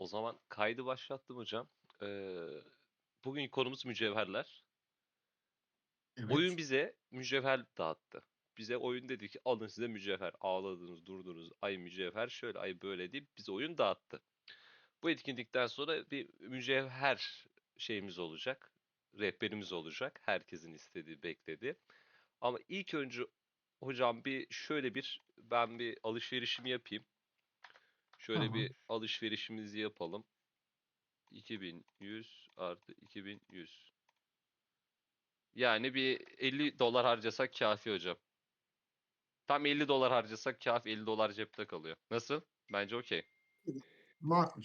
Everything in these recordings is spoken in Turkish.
O zaman kaydı başlattım hocam. Ee, bugün konumuz mücevherler. Evet. Oyun bize mücevher dağıttı. Bize oyun dedi ki alın size mücevher. Ağladınız, durdunuz. Ay mücevher şöyle, ay böyle deyip bize oyun dağıttı. Bu etkinlikten sonra bir mücevher şeyimiz olacak. Rehberimiz olacak. Herkesin istediği, beklediği. Ama ilk önce hocam bir şöyle bir ben bir alışverişimi yapayım. Şöyle Tamam. bir alışverişimizi yapalım. 2100 artı 2100. Yani bir 50 dolar harcasak kafi hocam. Tam 50 dolar harcasak kafi 50 dolar cepte kalıyor. Nasıl? Bence okey. Makul.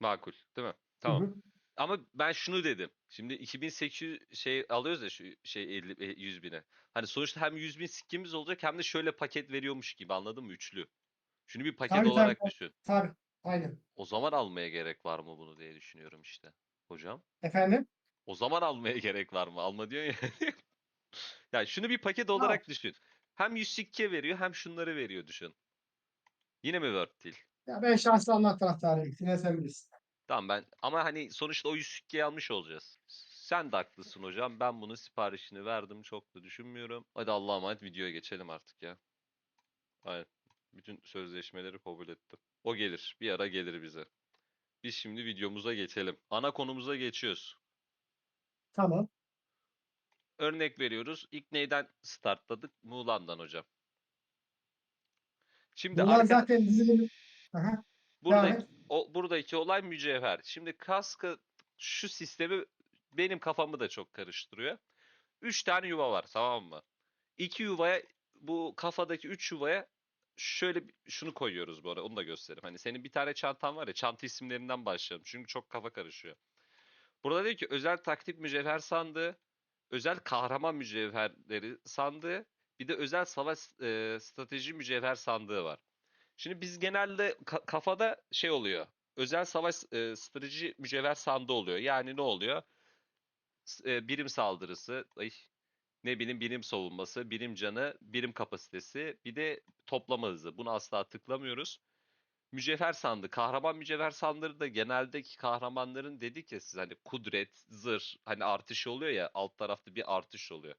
Makul, değil mi? Hı Tamam. hı. Ama ben şunu dedim. Şimdi 2800 şey alıyoruz ya şu şey 50 e, 100 bine. Hani sonuçta hem 100 bin sikkimiz olacak hem de şöyle paket veriyormuş gibi anladın mı? Üçlü. Şunu bir paket Tabii, olarak tabii. düşün. Tabii. Aynen. O zaman almaya gerek var mı bunu diye düşünüyorum işte. Hocam. Efendim? O zaman almaya gerek var mı? Alma diyor ya. Ya şunu bir paket olarak düşün. Hem 100 sikke veriyor hem şunları veriyor düşün. Yine mi Word değil? Ya ben şahsen Allah taraftarıyım. Yine sen bilirsin. Tamam ben ama hani sonuçta o 100 sikkeyi almış olacağız. Sen de haklısın hocam. Ben bunun siparişini verdim. Çok da düşünmüyorum. Hadi Allah'a emanet videoya geçelim artık ya. Aynen. Bütün sözleşmeleri kabul ettim. O gelir. Bir ara gelir bize. Biz şimdi videomuza geçelim. Ana konumuza geçiyoruz. Tamam. Örnek veriyoruz. İlk neyden startladık? Muğla'dan hocam. Şimdi Bunlar arka- zaten Aha. buradaki, o, buradaki olay mücevher. Şimdi kaskı şu sistemi benim kafamı da çok karıştırıyor. Üç tane yuva var tamam mı? İki yuvaya bu kafadaki üç yuvaya şöyle şunu koyuyoruz bu arada onu da göstereyim. Hani senin bir tane çantan var ya çanta isimlerinden başlayalım. Çünkü çok kafa karışıyor. Burada diyor ki özel taktik mücevher sandığı, özel kahraman mücevherleri sandığı, bir de özel savaş e, strateji mücevher sandığı var. Şimdi biz genelde ka- kafada şey oluyor. Özel savaş e, strateji mücevher sandığı oluyor. Yani ne oluyor? E, birim saldırısı, ay, ne bileyim birim savunması, birim canı, birim kapasitesi, bir de toplama hızı. Bunu asla tıklamıyoruz. Mücevher sandığı, kahraman mücevher sandığı da geneldeki kahramanların dedik ya siz hani kudret, zırh, hani artış oluyor ya alt tarafta bir artış oluyor.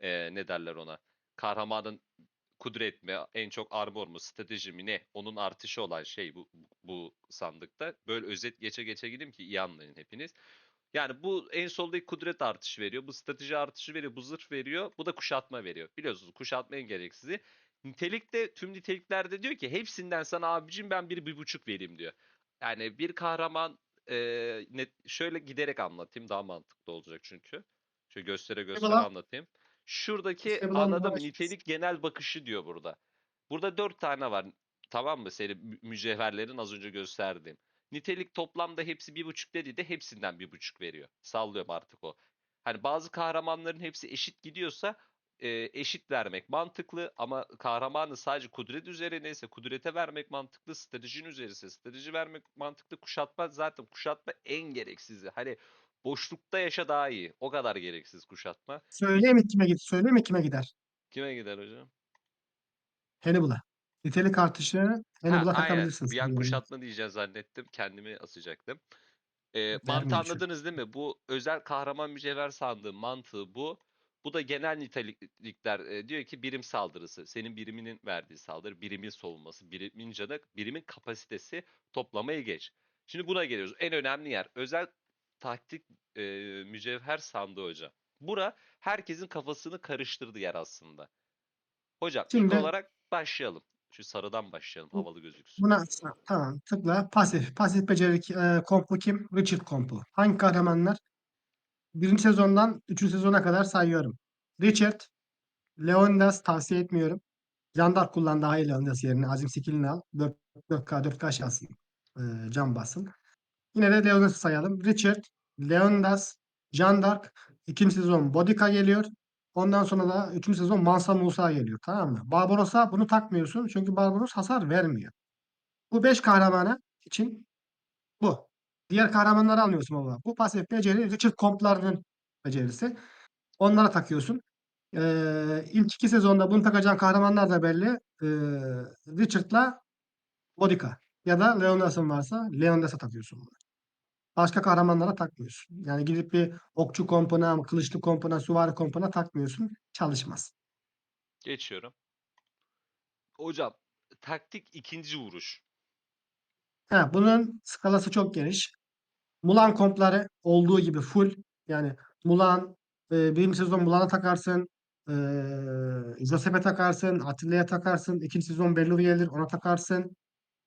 Ee, ne derler ona? Kahramanın kudret mi, en çok armor mu, strateji mi ne? Onun artışı olan şey bu, bu sandıkta. Böyle özet geçe geçe gideyim ki iyi anlayın hepiniz. Yani bu en soldaki kudret artışı veriyor. Bu strateji artışı veriyor. Bu zırh veriyor. Bu da kuşatma veriyor. Biliyorsunuz kuşatma en gereksizi. Nitelikte tüm niteliklerde diyor ki hepsinden sana abicim ben bir, bir buçuk vereyim diyor. Yani bir kahraman e, net, şöyle giderek anlatayım daha mantıklı olacak çünkü. Şöyle göstere göstere Eyvallah. anlatayım. Şuradaki Eyvallah, anladım başlasın. nitelik genel bakışı diyor burada. Burada dört tane var. Tamam mı? Senin mü- mücevherlerin az önce gösterdiğim. Nitelik toplamda hepsi bir buçuk dedi de hepsinden bir buçuk veriyor. Sallıyorum artık o. Hani bazı kahramanların hepsi eşit gidiyorsa e, eşit vermek mantıklı ama kahramanı sadece kudret üzerineyse kudrete vermek mantıklı, stratejinin üzerine strateji vermek mantıklı, kuşatma zaten kuşatma en gereksizi. Hani boşlukta yaşa daha iyi. O kadar gereksiz kuşatma. Söyleyeyim mi kime gider? Söyleyeyim mi kime gider? Kime gider hocam? Hannibal'a. Nitelik artışını Ha, Hannibal'a aynen. takabilirsin. Bir an sanıyorum. kuşatma diyeceğim zannettim. Kendimi asacaktım. Ee, şey. anladınız değil mi? Bu özel kahraman mücevher sandığı mantığı bu. Bu da genel nitelikler e, diyor ki birim saldırısı. Senin biriminin verdiği saldırı, birimin savunması, birimin canı, birimin kapasitesi toplamayı geç. Şimdi buna geliyoruz. En önemli yer özel taktik e, mücevher sandığı hocam. Bura herkesin kafasını karıştırdığı yer aslında. Hocam ilk Şimdi- olarak başlayalım. Şu sarıdan başlayalım havalı gözüksün. Buna tamam tıkla. Pasif. Pasif beceri e, kompu kim? Richard kompu. Hangi kahramanlar? Birinci sezondan üçüncü sezona kadar sayıyorum. Richard, Leonidas tavsiye etmiyorum. Jandar kullan daha iyi Leonidas yerine. Azim skillini al. 4, 4K 4K şansın. E, can basın. Yine de Leonidas'ı sayalım. Richard, Leonidas, Jean d'Arc. ikinci sezon Bodica geliyor. Ondan sonra da üçüncü sezon Mansa Musa geliyor. Tamam mı? Barbaros'a bunu takmıyorsun. Çünkü Barbaros hasar vermiyor. Bu 5 kahramana için bu. Diğer kahramanları almıyorsun baba. Bu pasif beceri Richard komplarının becerisi. Onlara takıyorsun. Ee, ilk iki sezonda bunu takacağın kahramanlar da belli. Ee, Richard'la Bodica. ya da Leondas'ın varsa Leondas'a takıyorsun bunu. Başka kahramanlara takmıyorsun. Yani gidip bir okçu kompuna, kılıçlı kompuna, süvari kompuna takmıyorsun. Çalışmaz. Geçiyorum. Hocam taktik ikinci vuruş. Ha, bunun skalası çok geniş. Mulan kompları olduğu gibi full. Yani Mulan e, birinci sezon Mulan'a takarsın. E, Joseph'e takarsın. Atilla'ya takarsın. İkinci sezon Bellu gelir ona takarsın.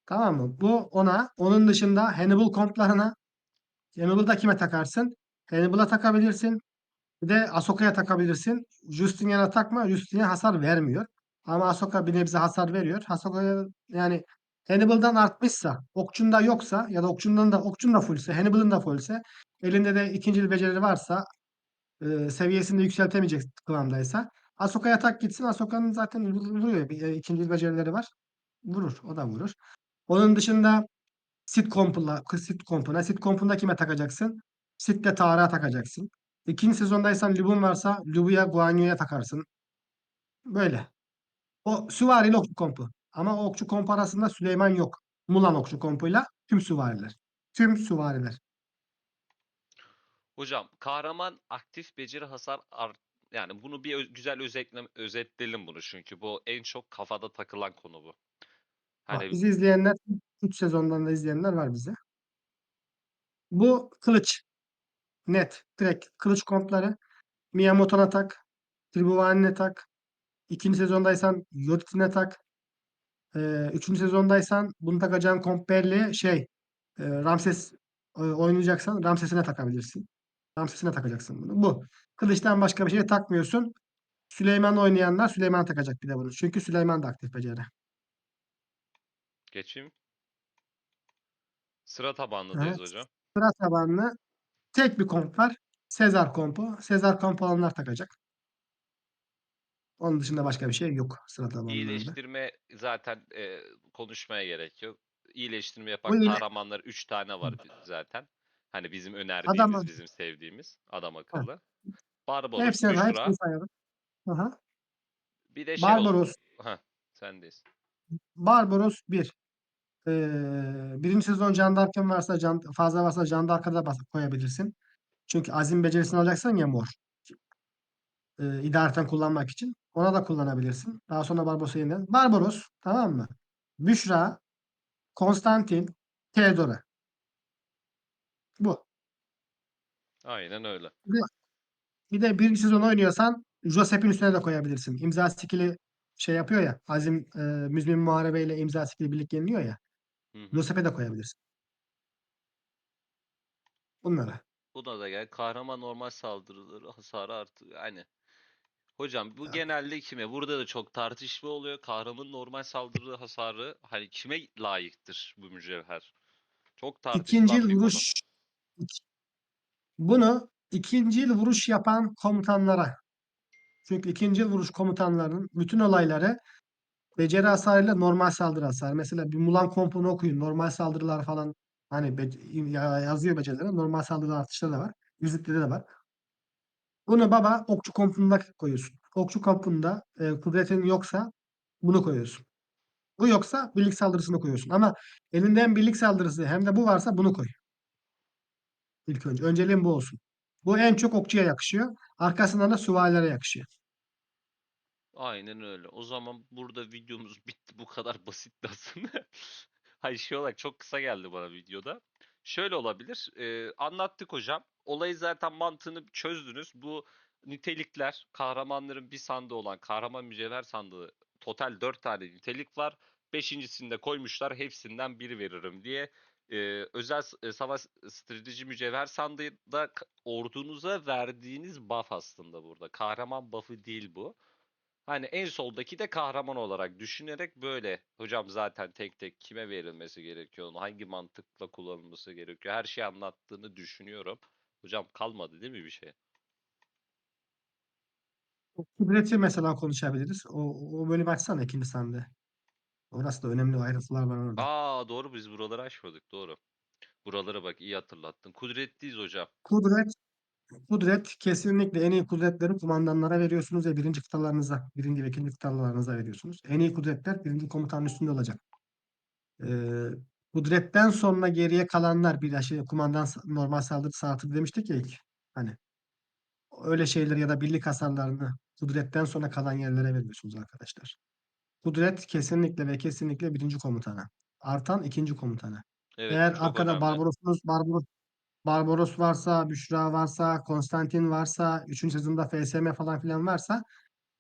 Tamam mı? Bu ona. Onun dışında Hannibal komplarına Hannibal'da kime takarsın? Hannibal'a takabilirsin. Bir de Ahsoka'ya takabilirsin. Justinian'a takma. Justinian hasar vermiyor. Ama Ahsoka bir nebze hasar veriyor. Ahsoka'ya yani Hannibal'dan artmışsa, okçunda yoksa ya da okçundan da okçun da fullse, Hannibal'ın da fullse, elinde de ikinci beceri varsa, e, seviyesini yükseltemeyecek kıvamdaysa Ahsoka'ya tak gitsin. Ahsoka'nın zaten vuruyor. E, ikinci becerileri var. Vurur. O da vurur. Onun dışında Sit kompuna, sit kompuna. Sit kompunda kime takacaksın? Sit'le Tarık'a takacaksın. İkinci sezondaysan Lub'un varsa Lub'ya Guan Yu'ya takarsın. Böyle. O süvariyle okçu kompu. Ama o okçu kompu arasında Süleyman yok. Mulan okçu kompuyla tüm süvariler. Tüm süvariler. Hocam kahraman aktif beceri hasar art yani bunu bir ö- güzel özetle özetleyelim bunu çünkü bu en çok kafada takılan konu bu. Bak, Hani bizi izleyenler 3 sezondan da izleyenler var bize. Bu kılıç. Net. Direkt kılıç kompları. Miyamoto'na tak. Tribhuvan'e tak. İkinci sezondaysan Yodit'ine tak. Ee, üçüncü sezondaysan bunu takacağın komp belli. Şey e, Ramses e, oynayacaksan Ramses'ine takabilirsin. Ramses'ine takacaksın bunu. Bu. Kılıçtan başka bir şey takmıyorsun. Süleyman oynayanlar Süleyman takacak bir de bunu. Çünkü Süleyman da aktif beceri. geçeyim. Sıra tabanlıdayız Evet. hocam. Sıra tabanlı tek bir komp var. Sezar kompu. Sezar kompu olanlar takacak. Onun dışında başka bir şey yok sıra tabanlarında. İyileştirme zaten e, konuşmaya gerek yok. İyileştirme Bu yapan iyile- kahramanlar 3 tane var bi- zaten. Hani bizim önerdiğimiz, Adam- bizim sevdiğimiz adam akıllı. Barbaros, Hepsini, Büşra, hepsini sayalım. Aha. bir de şey olsun. Barbaros. Heh, sendeyiz. Barbaros 1. Ee, birinci sezon Can Dark'ın varsa can, fazla varsa Can Dark'a da koyabilirsin. Çünkü azim becerisini alacaksın ya mor. Ee, idareten kullanmak için. Ona da kullanabilirsin. Daha sonra Barbaros'a yeniden. Barbaros tamam mı? Büşra, Konstantin, Theodora. Bu. Aynen öyle. Bir de birinci sezon oynuyorsan Joseph'in üstüne de koyabilirsin. İmza skill'i şey yapıyor ya. Azim e, Müzmin Muharebe ile imza skill'i birlikte yeniliyor ya. Hı hı. Joseph'e de koyabilirsin. Bunlara. Buna da gel. Kahraman normal saldırıları hasarı artı yani. Hocam bu Ya. genelde kime? Burada da çok tartışma oluyor. Kahramanın normal saldırı hasarı hani kime layıktır bu mücevher? Çok tartışılan İkinci bir konu. vuruş İk- bunu ikinci yıl vuruş yapan komutanlara çünkü ikinci yıl vuruş komutanlarının bütün olayları beceri hasarıyla normal saldırı hasarı. Mesela bir Mulan kompunu okuyun. Normal saldırılar falan hani be- ya- yazıyor becerileri. Normal saldırı artışları da var. Yüzükleri de var. Bunu baba okçu kompunda koyuyorsun. Okçu kompunda e, kudretin yoksa bunu koyuyorsun. Bu yoksa birlik saldırısını koyuyorsun. Ama elinde hem birlik saldırısı hem de bu varsa bunu koy. İlk önce. Önceliğin bu olsun. Bu en çok okçuya yakışıyor. Arkasından da süvarilere yakışıyor. Aynen öyle. O zaman burada videomuz bitti. Bu kadar basitti aslında. Hayır şey olarak çok kısa geldi bana videoda. Şöyle olabilir. e, anlattık hocam. Olayı zaten mantığını çözdünüz. Bu nitelikler, kahramanların bir sandığı olan kahraman mücevher sandığı total 4 tane nitelik var. Beşincisini de koymuşlar. Hepsinden biri veririm diye. E, özel e, savaş strateji mücevher sandığı da ordunuza verdiğiniz buff aslında burada. Kahraman buff'ı değil bu. Hani en soldaki de kahraman olarak düşünerek böyle hocam zaten tek tek kime verilmesi gerekiyor, hangi mantıkla kullanılması gerekiyor. Her şeyi anlattığını düşünüyorum. Hocam kalmadı değil mi bir şey? Kudreti mesela konuşabiliriz. O, o bölümü açsana ikinci sandığı. Orası da önemli ayrıntılar var orada. Aa doğru biz buraları açmadık doğru. Buralara bak iyi hatırlattın. Kudretliyiz hocam. Kudret Kudret kesinlikle en iyi kudretleri kumandanlara veriyorsunuz ve birinci kıtalarınıza, birinci ve ikinci kıtalarınıza veriyorsunuz. En iyi kudretler birinci komutanın üstünde olacak. Ee, Kudretten sonra geriye kalanlar bir aşı kumandan normal saldırı saati demiştik ya ilk. Hani öyle şeyler ya da birlik hasarlarını kudretten sonra kalan yerlere veriyorsunuz arkadaşlar. Kudret kesinlikle ve kesinlikle birinci komutana. Artan ikinci komutana. Evet Eğer arkada. Barbaros'unuz, Barbaros, Barbaros varsa, Büşra varsa, Konstantin varsa, 3. sezonda FSM falan filan varsa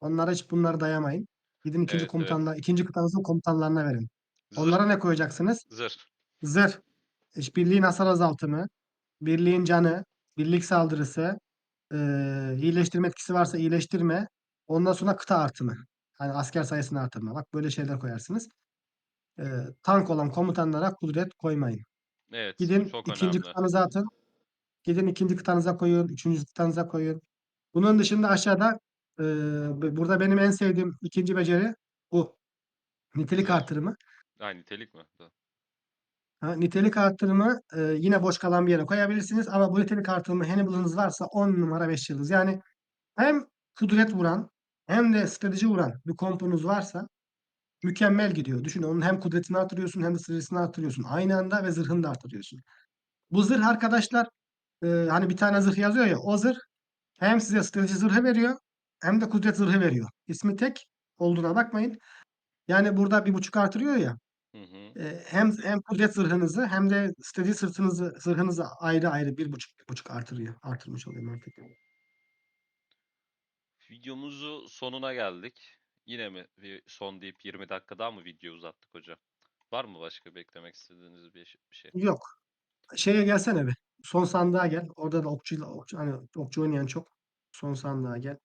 onlara hiç bunları dayamayın. Gidin ikinci Evet, evet. komutanla, ikinci kıtanızın komutanlarına verin. Zırh, Onlara ne koyacaksınız? zırh. Zırh, iş- birliğin hasar azaltımı, birliğin canı, birlik saldırısı, eee iyileştirme etkisi varsa iyileştirme, ondan sonra kıta artımı. Hani asker sayısını artırma. Bak böyle şeyler koyarsınız. Eee, tank olan komutanlara kudret koymayın. Evet Gidin çok ikinci önemli. kıtanıza atın. Gidin ikinci kıtanıza koyun. Üçüncü kıtanıza koyun. Bunun dışında aşağıda b- burada benim en sevdiğim ikinci beceri bu. Nitelik artırımı. Ha nitelik mi? Tamam. Ha, nitelik artırımı e, yine boş kalan bir yere koyabilirsiniz ama bu nitelik artırımı Hannibal'ınız varsa 10 numara 5 yıldız. Yani hem kudret vuran hem de strateji vuran bir kompunuz varsa mükemmel gidiyor. Düşün onun hem kudretini artırıyorsun hem de stratejisini artırıyorsun. Aynı anda ve zırhını da artırıyorsun. Bu zırh arkadaşlar e, hani bir tane zırh yazıyor ya o zırh hem size strateji zırhı veriyor hem de kudret zırhı veriyor. İsmi tek olduğuna bakmayın. Yani burada bir buçuk artırıyor ya. Hı hı. E, hem hem kudret zırhınızı hem de strateji sırtınızı zırhınızı ayrı ayrı bir buçuk bir buçuk artırıyor. Artırmış oluyor artık. Videomuzu sonuna geldik. Yine mi bir son deyip 20 dakika daha mı video uzattık hocam? Var mı başka beklemek istediğiniz bir bir şey? Yok. Şeye gelsene bir. Son sandığa gel. Orada da okçuyla okçu, hani okçu oynayan çok. Son sandığa gel.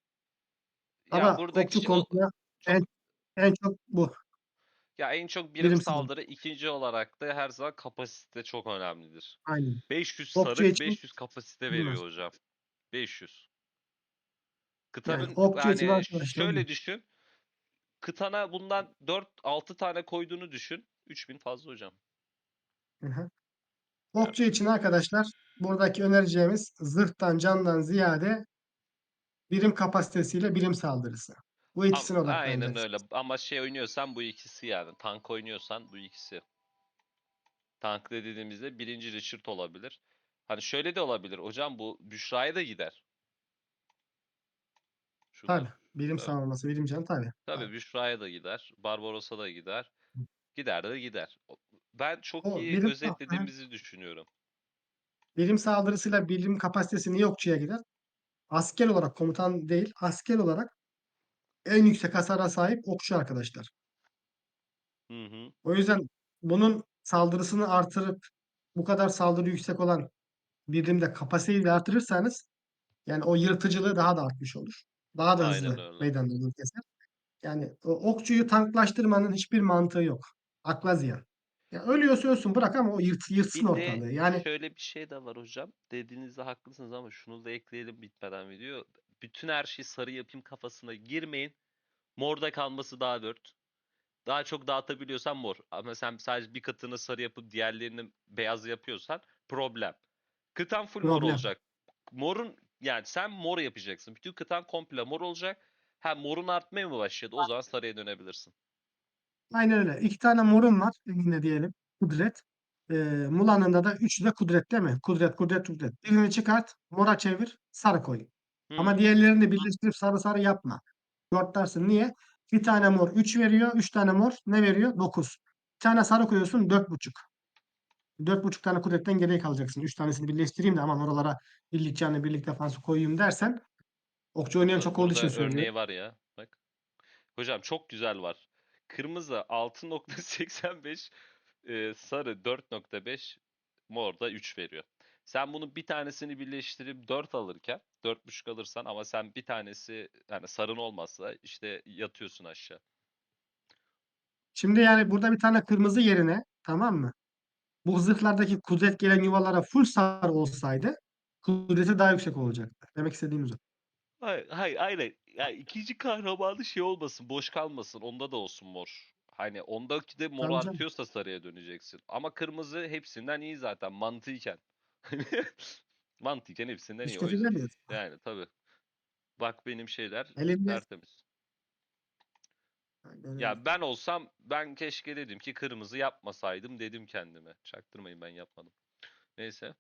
Ya Ama buradaki okçu şey çok en en çok bu. ya en çok birim Birim sınır. saldırı ikinci olarak da her zaman kapasite çok önemlidir. Aynen. 500 Okçu sarı için 500 kapasite veriyor hocam. 500. Yani Kıtanın okçu yani bu. şöyle düşün. Kıtana bundan 4-6 tane koyduğunu düşün. 3000 fazla hocam. Hı hı. Okçu için arkadaşlar buradaki önereceğimiz zırhtan candan ziyade birim kapasitesiyle birim saldırısı. Bu Am- ikisine Aynen öyle. Ama şey oynuyorsan bu ikisi yani. Tank oynuyorsan bu ikisi. Tank dediğimizde birinci Richard olabilir. Hani şöyle de olabilir. Hocam bu Büşra'ya da gider. Şurada. Tabii. Birim Tabii. savunması, birim can tabii. Tabii. Büşra'ya da gider. Barbaros'a da gider. Gider de gider. Ben çok O iyi özetlediğimizi düşünüyorum. birim saldırısıyla birim kapasitesi niye okçuya gider? Asker olarak komutan değil, asker olarak en yüksek hasara sahip okçu arkadaşlar. Hı hı. O yüzden bunun saldırısını artırıp bu kadar saldırı yüksek olan birimde kapasiteyi de artırırsanız yani o yırtıcılığı daha da artmış olur. Daha da Aynen hızlı öyle. meydanda olur keser. Yani o okçuyu tanklaştırmanın hiçbir mantığı yok. Akla ziyan. Ya ölüyorsa ölsün bırak ama o yırt, yırtsın Bir de ortalığı. Yani şöyle bir şey de var hocam. Dediğinizde haklısınız ama şunu da ekleyelim bitmeden video. Bütün her şeyi sarı yapayım kafasına girmeyin. Morda kalması daha dört. Daha çok dağıtabiliyorsan mor. Ama sen sadece bir katını sarı yapıp diğerlerini beyaz yapıyorsan problem. Kıtan full mor Problem. olacak. Morun yani sen mor yapacaksın. Bütün kıtan komple mor olacak. Ha morun artmaya mı başladı? O zaman sarıya dönebilirsin. Aynen öyle. İki tane morun var elinde diyelim. Kudret. Ee, Mulan'ında da üçü de kudret değil mi? Kudret, kudret, kudret. Birini çıkart, mora çevir, sarı koy. Ama Hı. diğerlerini de birleştirip sarı sarı yapma. Dörtlersin. Niye? Bir tane mor 3 veriyor. Üç tane mor ne veriyor? 9. Bir tane sarı koyuyorsun 4,5. 4,5 tane kudretten geriye kalacaksın. 3 tanesini birleştireyim de aman oralara birlik canlı birlik defansı koyayım dersen okçu oynayan çok olduğu için söylüyorum. örneği var ya. Bak. Hocam çok güzel var. Kırmızı 6.85 e, sarı 4.5 mor da 3 veriyor. Sen bunun bir tanesini birleştirip 4 alırken 4.5 alırsan ama sen bir tanesi yani sarın olmazsa işte yatıyorsun aşağı. Şimdi yani burada bir tane kırmızı yerine tamam mı? Bu zırhlardaki kudret gelen yuvalara full sarı olsaydı kudreti daha yüksek olacaktı. Demek istediğimiz o. Hayır, hayır, aynen. Ya ikinci kahramanı şey olmasın, boş kalmasın. Onda da olsun mor. Hani ondaki de mor Tabii artıyorsa sarıya döneceksin. Ama kırmızı hepsinden iyi zaten mantıken. Mantıken hepsinden iyi İşte. Yani tabii. Bak benim şeyler Elinde tertemiz. Böyle Ya ben olsam ben keşke dedim ki kırmızı yapmasaydım dedim kendime. Çaktırmayın ben yapmadım. Neyse.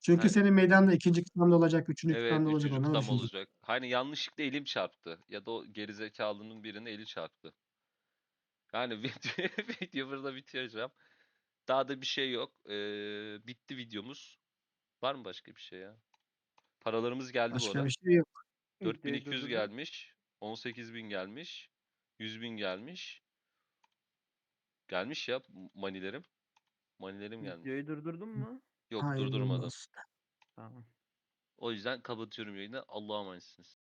Çünkü Hayır. senin meydanda ikinci kıtamda olacak, üçüncü Evet kıtamda olacak. üçüncü olacak. Hani yanlışlıkla elim çarptı. Ya da o gerizekalının birine eli çarptı. Yani video, video burada bitireceğim. Daha da bir şey yok. Ee, bitti videomuz. Var mı başka bir şey ya? Paralarımız geldi bu Başka arada. bir şey yok. 4200 gelmiş. 18000 gelmiş. 100.000 gelmiş. Gelmiş ya manilerim. Manilerim gelmiş. Videoyu durdurdun mu? Yok Hayırlı durdurmadım. Tamam. O yüzden kapatıyorum yayını. Allah'a emanetsiniz.